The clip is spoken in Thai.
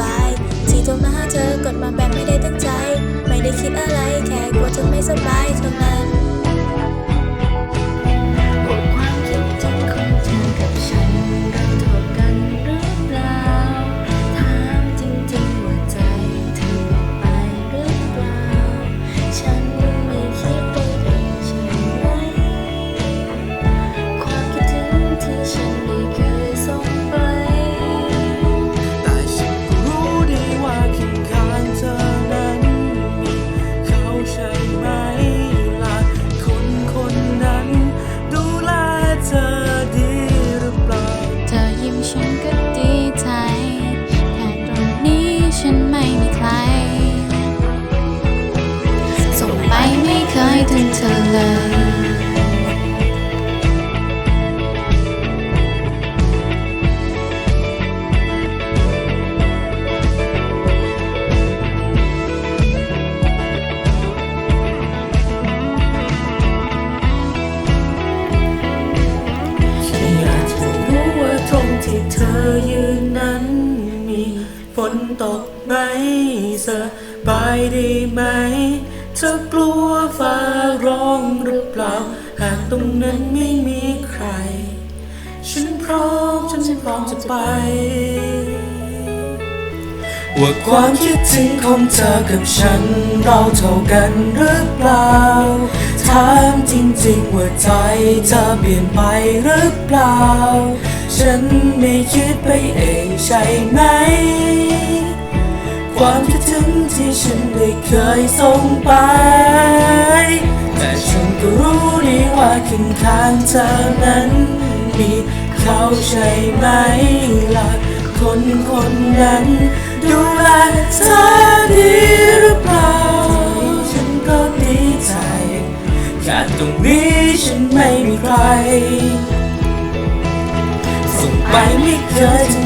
บาย ที่โทรมาหาเธอกดมาแบบไม่ได้ตั้งใจ ไม่ได้คิดอะไรแค่กลัวเธอไม่สบายเท่านั้น ถึงเธอเลยากจะรู้ว่าตรงที่เธอยืนนั้นมีฝนตกไหมสบายดีไหม เธอกลัวฟ้าร้องหรือเปล่า หากตรงนั้นไม่มีใคร ฉันพร้อมฉันพร้อมจะไป ว่าความคิดถึงของเธอกับฉัน เราเท่ากันหรือเปล่า ถามจริงๆว่าใจเธอเปลี่ยนไปหรือเปล่า ฉันไม่คิดไปเองใช่ไหม ความคิดถึงที่ฉันได้เคยส่งไป แต่ฉันก็รู้ดีว่าข้างข้างเธอนั้น มีเขาใช่ไหมล่ะคนคนนั้น ดูแลเธอดีหรือเปล่า ฉันก็ดีใจแค่ตรงนี้ฉันไม่มีใคร ส่งไปไม่เคยถึงเธอเลย